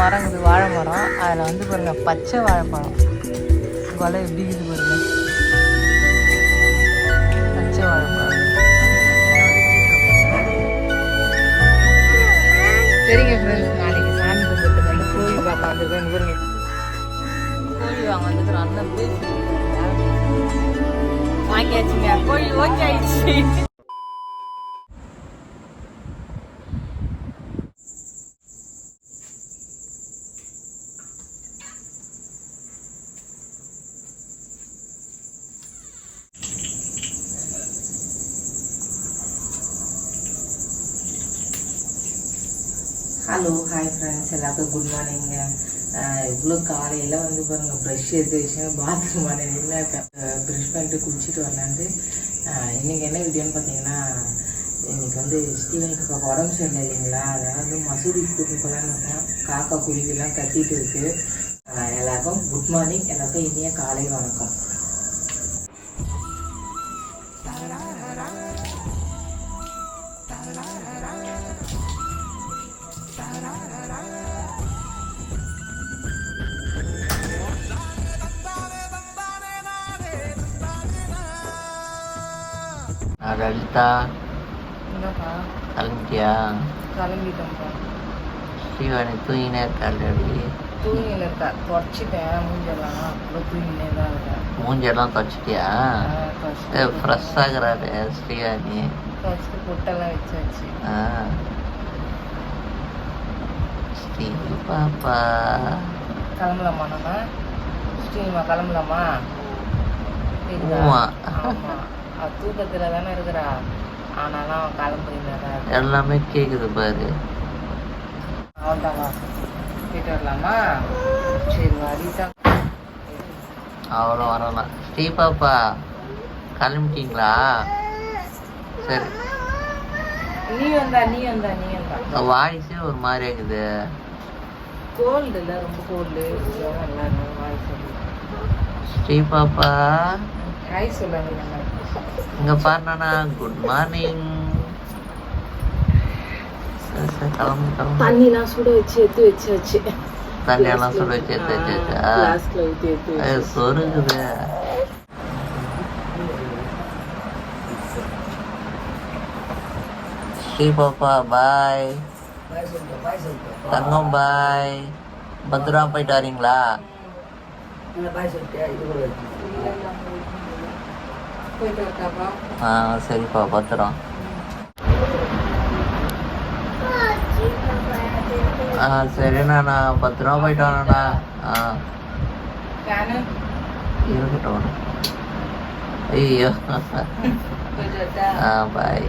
மரம் இது வாழை மரம். அதில் வந்து பாருங்கள் பச்சை வாழைப்பழம் கொலை எப்படி இது பாருங்க. பச்சை வாழைப்பழம் சரிங்க ஃப்ரெண்ட்ஸ் நாளைக்கு சாமி கும்பிட்டு வந்து கோழி பார்க்க வந்துருக்கேன் பாருங்க கோழி வாங்க வந்துக்கிறோம் அந்த பேசி வாங்கியாச்சுங்க. கோழி ஓகே ஆயிடுச்சு. ஹலோ ஹாய் ஃப்ரெண்ட்ஸ் எல்லாருக்கும் குட் மார்னிங்க இவ்வளோ காலையில் வந்து பாருங்க ப்ரெஷ் எடுத்து வச்சு பாத்ரூம் பண்ண நின்று இருக்கேன் பண்ணிட்டு குளிச்சுட்டு வரலான்ட்டு இன்றைக்கி என்ன வீடியோன்னு பார்த்தீங்கன்னா இன்னைக்கு வந்து ஸ்டீவனுக்கு இப்போ உடம்பு சரியில்லை இல்லைங்களா? அதனால் வந்து மசூதிக்கு கூட்டிட்டு போகலான்னு காக்கா குருவிலாம் கத்திட்டு இருக்கு. எல்லாருக்கும் குட் மார்னிங் எல்லாருக்கும் இனிய காலை வணக்கம். நான் லலிதா கிளம்பிட்டியா கிளம்பிட்டோம்ப்பா ஸ்ரீவாணி தூங்கினே இருக்காடி தூங்கின்னு இருக்கா தொடச்சிட்டேன் மூஞ்செல்லாம் அப்புறம் தூங்கினே தான் இருக்கேன் மூஞ்செல்லாம் தொடச்சிட்டியா ஏ ஃப்ரெஷ் ஆகுறாரு ஸ்ரீவாணி தொடச்சிட்டு பொட்டெல்லாம் வச்சாச்சு ஆ ஸ்ரீ பாப்பா கிளம்பலாமா நம்ம ஸ்ரீமா கிளம்பலாமா தூக்கத்துல தானே இருக்கிறா ஆனாலும் அவன் கிளம்புறீங்க எல்லாமே கேக்குது பாரு அவன்தான் வா போயிட்டு வரலாமா சரி வரிதான் அவ்வளோ வரலாம் ஸ்ரீ பாப்பா கிளம்பிட்டீங்களா சரி நீ வந்தா நீ வந்தா நீ வந்தா வாய்ஸே ஒரு மாதிரி இருக்குது கோல்டு இல்லை ரொம்ப கோல்டு ஸ்ரீ பாப்பா. ஹாய் சொல்லாங்க இங்க பாருண்ணா குட் மார்னிங் கிளம்பு கிளம்பு. தண்ணிலாம் சுட வச்சு எடுத்து வச்சாச்சு. தண்ணியெல்லாம் சுட வச்சு எடுத்து வச்சாச்சா. சொருகுது. ஸ்ரீ பாப்பா பாய் தங்கம் பாய் பத்திரமா போயிட்டு வரீங்களா ஆ சரிப்பா பத்திரம் ஆ சரிண்ணா பத்திரமா போயிட்டு வரேண்ணா ஆ இருக்கட்டும் ஐயோ ஆ பாய்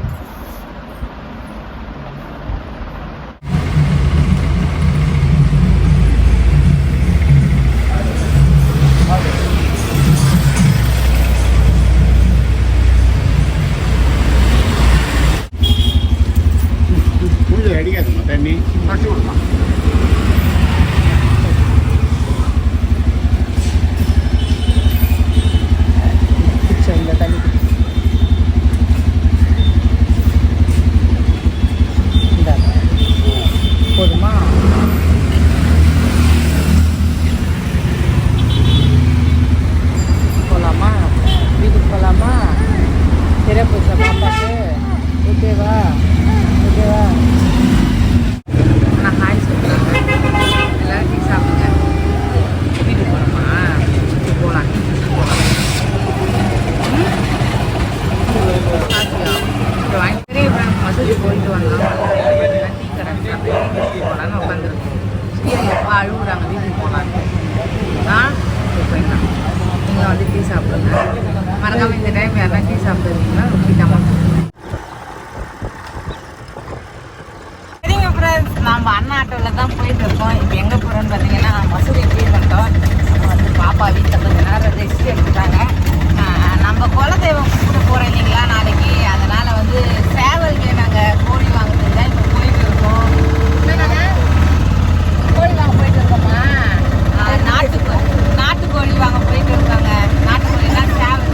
மூஞ்சில் அடிக்காதுமா தண்ணி பட்டு விடலாம் குடிச்சோம் இந்த தண்ணி இந்தாங்க. போதுமா போகலாமா வீட்டுக்கு போகலாமா சரியா போச்சா பாப்பாக்கு ஓகேவா ஓகேவா நான் ஹாய் சொல்கிறேன் எல்லாரும் டீ சாப்பிடுங்க வீட்டுக்கு போகலாமா போகலாம் போகலாம் சரி மசூதி போயிட்டு வரலாம் டீ கடை வீட்டுக்கு போகலான்னு உட்காந்துருக்கோம். ஸ்ரீ எப்போ அழுகுறாங்க வீட்டுக்கு போகலான்னு ஆ போயிடலாம் நீங்கள் வந்து டீ சாப்பிடுங்க. மறக்காமல் இந்த டைம் யாரெல்லாம் டீ சாப்பிடுறீங்களா ரொம்ப டமால் சரிங்க ஃப்ரெண்ட்ஸ் நம்ம அண்ணா ஆட்டோவில் தான் போயிட்டு இருக்கோம். இப்போ எங்கே போகிறோம்னு பார்த்தீங்கன்னா மசூதி போய் பண்ணிட்டோம் வந்து பாப்பா வீட்டில் கொஞ்சம் நேரம் ரெஸ்ட் எடுத்துட்டாங்க. நம்ம குலதெய்வம் கூட போகிறோம் இல்லைங்களா நாளைக்கு அதனால் வந்து சேவலுக்கு நாங்கள் கோழி வாங்குறதுக்கு தான் இப்போ போயிட்டு இருக்கோம் என்னங்க கோழி வாங்க போயிட்டு இருக்கோமா ஆஹ் நாட்டு நாட்டுக்கோழி வாங்க போயிட்டு இருக்காங்க நாட்டுக்கோழினா சேவல்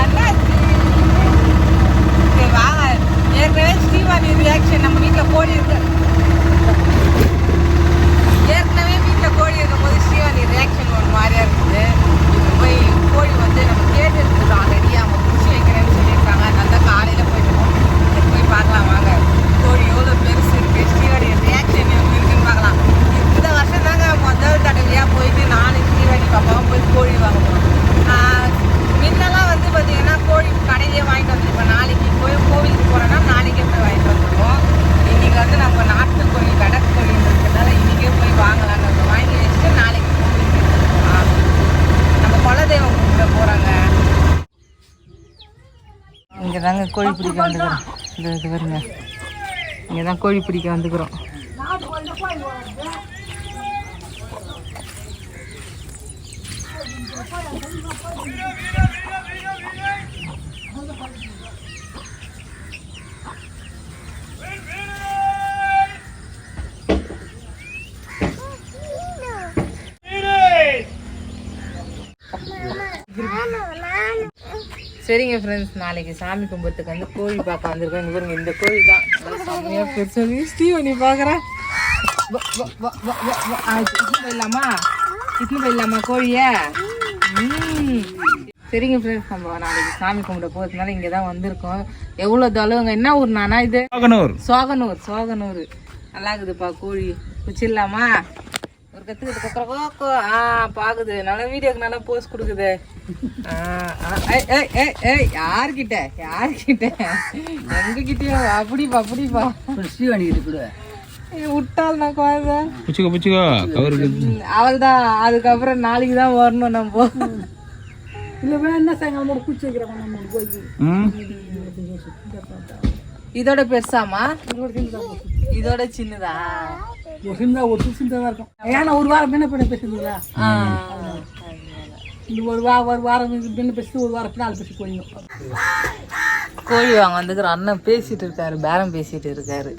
என்னாச்சு? சரி வாங்க ஏற்கனவே ஸ்ரீவாணி ரியாக்ஷன் நம்ம வீட்டில் கோழி இருக்கு தான் கோழி பிடிக்க வந்துக்கிறோம். இந்த இது வருங்க இங்கே தான் கோழி பிடிக்க வந்துக்கிறோம். சரிங்க ஃப்ரெண்ட்ஸ் நாளைக்கு சாமி கும்பிட்றதுக்கு வந்து கோழி பார்க்க வந்திருக்கோம். இங்க பாருங்க இந்த கோழி தான். செம்மையாக பெருசாக ஸ்டீவனி பார்க்குறேன் இட்னு போயிடலாமா? இட்னு போயிடலாமா கோழிய. சரிங்க ஃப்ரெண்ட்ஸ் நம்ம நாளைக்கு சாமி கும்பிட போகிறதுனால இங்கே தான் வந்திருக்கோம். எவ்வளோ தளவுங்க என்ன ஊர் நானா இது? மகனூர் சோகனூர் சோகனூர். நல்லா இருக்குதுப்பா கோழி பிடிச்சிடலாமா ஒரு கத்துக்கிட்டு கக்கரக்கோ ஆ பாக்குது. நல்லா வீடியோக்கு நல்லா போஸ்ட் கொடுக்குது. ஆ, ஆ, ஏய், ஏய், ஏய், ஏய், யார்கிட்ட? யார்கிட்ட? எங்ககிட்டயோ அப்படிப்பா அப்படிப்பா விட்டால் நான் குழந்தை. பிடிச்சிக்கோ பிடிச்சிக்கோ அவள் தான் அதுக்கப்புறம் நாளைக்கு தான் வரணும் நம்ம. ம்? இதோட பெருசாமா? இதோட சின்னதா? ஏன்னா ஒரு வாரம் பின்ன பேசுறீங்களா ஆ. இந்த ஒரு வா ஒரு வாரம் முன்ன பேசி ஒரு வாரம் பின்னால் பேசி போயிடும் கோழி வாங்க வந்துக்கிற அண்ணன் பேசிட்டு இருக்காரு பேரம் பேசிட்டு இருக்காரு.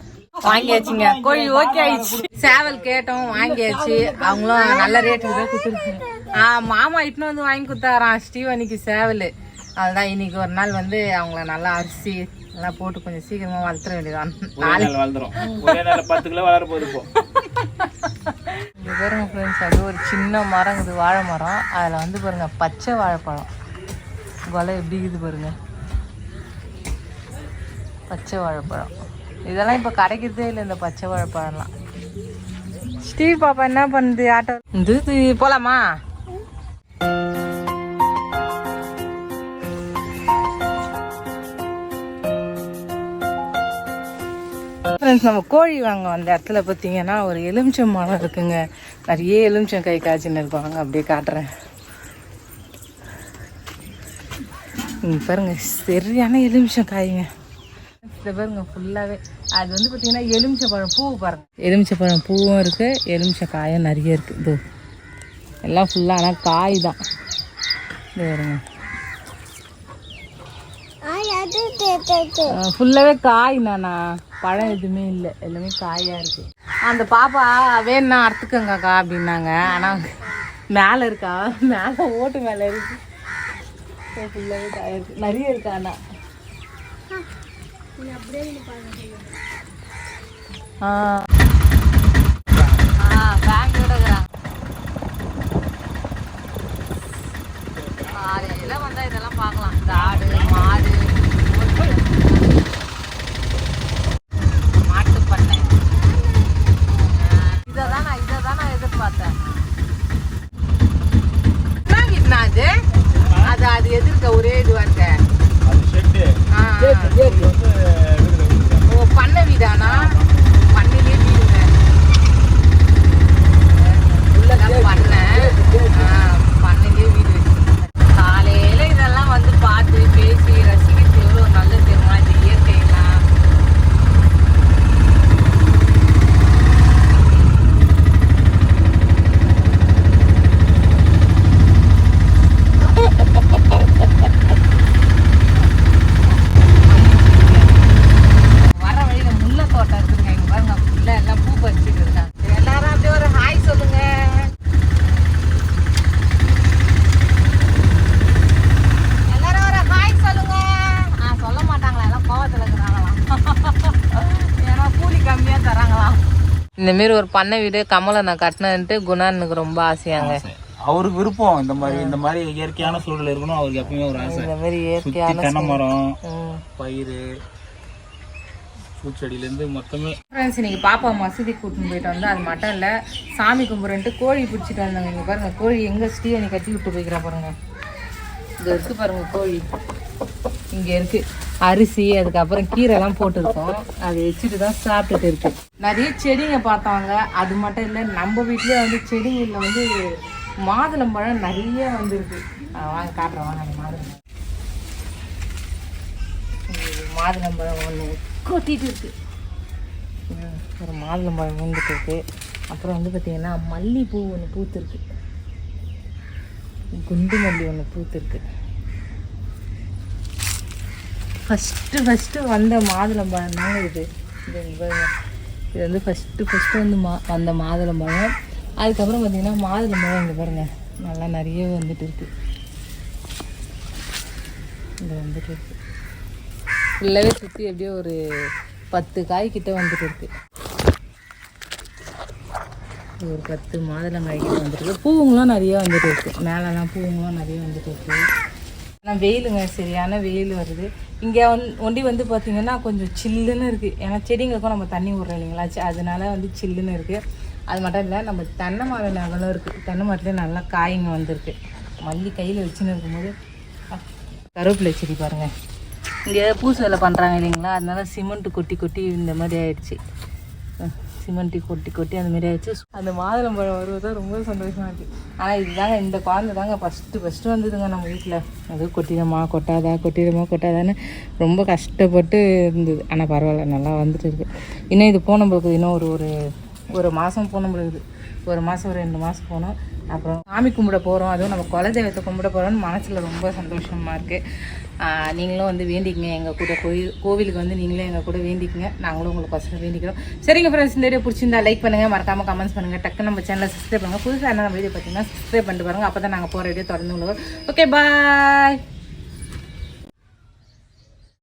வாங்கியாச்சுங்க. கோழி ஓகே ஆயிடுச்சு. சேவல் கேட்டோம் வாங்கியாச்சு. அவங்களும் நல்ல ரேட்டுக்கு தான் கொடுத்துருக்காங்க. ஆ மாமா இட்டுன்னு வந்து வாங்கி கொடுத்தாராம் ஸ்ரீவனிக்கு சேவல். அதுதான் இன்னைக்கு ஒரு நாள் வந்து அவங்கள நல்லா அரிசி நல்லா போட்டு கொஞ்சம் சீக்கிரமா வளர்த்துற வேண்டியதான் நாளைக்கு வளர்ந்துரும். ஒரே நாள் பத்து கிலோ வளர போகுது இப்போ. இங்கே பாருங்க ஃப்ரெண்ட்ஸ் அது ஒரு சின்ன மரம் இது வாழை மரம். அதில் வந்து பாருங்க பச்சை வாழைப்பழம். கொலை எப்படி இருக்குது பாருங்க. பச்சை வாழைப்பழம். இதெல்லாம் இப்போ கிடைக்கிறதே இல்லை இந்த பச்சை வாழைப்பழம்லாம். ஸ்டீவ் பாப்பா என்ன பண்ணுது ஆட்டோ? இது போகலாமா ஃப்ரெண்ட்ஸ் நம்ம கோழி வாங்க வந்த இடத்துல பார்த்தீங்கன்னா ஒரு எலுமிச்சம் மரம் இருக்குங்க. நிறைய எலுமிச்சம் கை காய்ச்சின்னு இருப்பாங்க. அப்படியே காட்டுறேன். பாருங்க சரியான எலுமிச்சம் காய்ங்க. இதை பாருங்க ஃபுல்லாகவே அது வந்து பார்த்தீங்கன்னா எலுமிச்சை பழம் பூ பாருங்க. எலுமிச்சை பழம் பூவும் இருக்கு எலுமிச்சை காயும் நிறைய இருக்கு. இது எல்லாம் ஃபுல்லாக ஆனால் காய் தான். இது பாருங்க. ஃபுல்லாகவே காய் நானா பழம் எதுவுமே இல்லை. எல்லாமே காயாக இருக்கு. அந்த பாப்பா வேணும்னா அறுத்துக்கங்கக்கா அப்படின்னாங்க. ஆனால் மேலே இருக்கா? மேலே ஓட்டு மேலே இருக்கு. ஃபுல்லாகவே நிறைய இருக்கா ஆனால் ஆ. பேங்கோட இருக்கிறாங்க காலையில வந்தால் இதெல்லாம் பார்க்கலாம். இந்த ஆடு மாடு மாட்டு பண்ணை இதை தான் நான் இதை தான் நான் எதிர்பார்த்தேன் என்ன வீட்டுனா அது அது அது எதிர்க்க ஒரே இதுவா இருக்க அது ஷெட்டு ஆ, ஆ. ஓ பண்ணை வீடானா பண்ணையிலே வீடுங்க உள்ளதான் பண்ணை ஆ, பண்ணையிலே வீடு வச்சிருக்கேன் காலையில இதெல்லாம் வந்து பார்த்து பேசி ரசிக்கிறது எவ்வளோ நல்லது தெரியுமா இந்த இயற்கையெல்லாம் வர வழியில முல்லை தோட்டம் இருக்குதுங்க இங்க பாருங்க ஃபுல்லா எல்லாம் பூ பறிச்சுட்டு இருக்காங்க எல்லாரும் அப்படியே ஒரு ஹாய் சொல்லுங்க எல்லாரும் ஒரு ஹாய் சொல்லுங்க ஆ சொல்ல மாட்டாங்களா எல்லாம் கோவத்துல இருக்கிறாங்களாம் ஏன்னா கூலி கம்மியா தராங்களாம் இந்த மாரி ஒரு பண்ணை வீடு கமலை நான் கட்டினேன்ட்டு குணானுக்கு ரொம்ப ஆசையாங்க. அவருக்கு விருப்பம். இந்த மாதிரி இந்த மாதிரி இயற்கையான சூழல் இருக்கணும். அவருக்கு எப்பயுமே ஒரு ஆசை. இந்த மாதிரி இயற்கையான தென்னை மரம். பயிர் பூச்செடியில இருந்து மொத்தமே. ஃப்ரெண்ட்ஸ் இன்னைக்கு பாப்பா மசூதி கூட்டின்னு போயிட்டு வந்து அது மட்டும் இல்லை சாமி கும்பிட்றன்ட்டு கோழி பிடிச்சிட்டு வந்தாங்க. இங்கே பாருங்க கோழி எங்கே ஸ்ரீவனி கட்டி விட்டு போய்க்கிறா பாருங்க. இது இருக்கு பாருங்க கோழி. இங்கே இருக்கு. அரிசி அதுக்கப்புறம் கீரைலாம் போட்டிருக்கோம். அதை வச்சுட்டு தான் சாப்பிட்டுட்டு இருக்கு. நிறைய செடிங்க பார்த்தாங்க அது மட்டும் இல்லை நம்ம வீட்டிலேயே வந்து செடிகளில் வந்து மாதுளம்பழம் நிறைய வந்துருக்கு. வாங்க காட்டுறேன். வாங்க மாதுளம்பழம் மாதுளம்பழம் ஒன்று கொட்டிட்டு இருக்கு. ஒரு மாதுளம்பழம் வந்துட்டு இருக்கு. அப்புறம் வந்து பார்த்தீங்கன்னா மல்லிப்பூ ஒன்று பூத்துருக்கு. குண்டு மல்லி ஒன்று பூத்துருக்கு. ஃபஸ்ட்டு ஃபஸ்ட்டு வந்த மாதுளம்பழம் தாங்க இது. இது பாருங்க. இது வந்து ஃபஸ்ட்டு ஃபஸ்ட்டு வந்து மா வந்த மாதுளம்பழம் அதுக்கப்புறம் பார்த்தீங்கன்னா மாதுளம்பழம் இங்கே பாருங்கள் நல்லா நிறைய வந்துட்டு இருக்கு. இங்கே வந்துட்டு இருக்கு. ஃபுல்லாகவே சுற்றி எப்படியோ ஒரு பத்து காய் கிட்ட வந்துட்டு இருக்குது ஒரு பத்து மாதுளங்காய் கிட்ட வந்துட்டு இருக்கு. பூவுங்களும் நிறைய வந்துட்டு இருக்கு. மேலெலாம் பூவுங்களும் நிறைய வந்துட்டு இருக்கு. ஆனால் வெயிலுங்க சரியான வெயில் வருது. இங்கே வந் ஒண்டி வந்து பார்த்திங்கன்னா கொஞ்சம் சில்லுன்னு இருக்குது ஏன்னா செடிங்களுக்கும் நம்ம தண்ணி விட்றோம் இல்லைங்களா அதனால வந்து சில்லுன்னு இருக்குது அது மட்டும் இல்லை நம்ம தென்னை மரம் நகலும் இருக்குது தென்னை மரத்துலேயே நல்லா காய்ங்க வந்திருக்கு. மல்லி கையில் வச்சுன்னு இருக்கும்போது கருவேப்பிலை செடி பாருங்கள் இங்கே பூசு வேலை பண்ணுறாங்க இல்லைங்களா அதனால சிமெண்ட்டு கொட்டி கொட்டி இந்த மாதிரி ஆயிடுச்சு. சிமெண்ட்டி கொட்டி கொட்டி அந்த மாதிரி ஆயிடுச்சு. அந்த மாதுளம்பழம் வருவது தான் ரொம்ப சந்தோஷமாக இருக்குது ஆனால் இதுதாங்க இந்த குழந்தை தாங்க ஃபஸ்ட்டு ஃபஸ்ட்டு வந்ததுங்க நம்ம வீட்டில் அது கொட்டிடமா கொட்டாதா கொட்டிடமா கொட்டாதான்னு ரொம்ப கஷ்டப்பட்டு இருந்தது. ஆனால் பரவாயில்ல நல்லா வந்துட்டு இருக்கு. இன்னும் இது போன இன்னும் ஒரு ஒரு ஒரு மாதம் போன ஒரு மாதம் ஒரு ரெண்டு மாதம் போனோம் அப்புறம் சாமி கும்பிட போகிறோம் அதுவும் நம்ம குலதெய்வத்தை கும்பிட போகிறோம்னு மனசில் ரொம்ப சந்தோஷமாக இருக்குது நீங்களும் வந்து வேண்டிக்கங்க. எங்கள் கூட கோயில் கோவிலுக்கு வந்து நீங்களும் எங்கள் கூட வேண்டிக்கங்க. நாங்களும் உங்களுக்கு பசங்க வேண்டிக்கிறோம். சரிங்க ஃப்ரெண்ட்ஸ் இந்த வீடியோ பிடிச்சிருந்தா லைக் பண்ணுங்கள் மறக்காமல் கமெண்ட்ஸ் பண்ணுங்கள் டக்கு நம்ம சேனலை சப்ஸ்கிரைப் பண்ணுங்கள் புதுசாக என்ன நம்ம வீடியோ பார்த்தீங்கன்னா சப்ஸ்கிரைப் பண்ணிட்டு பாருங்கள் அப்போ தான் நாங்கள் போகிற வீடியோ தொடர்ந்து உங்களுக்கு ஓகே பாய்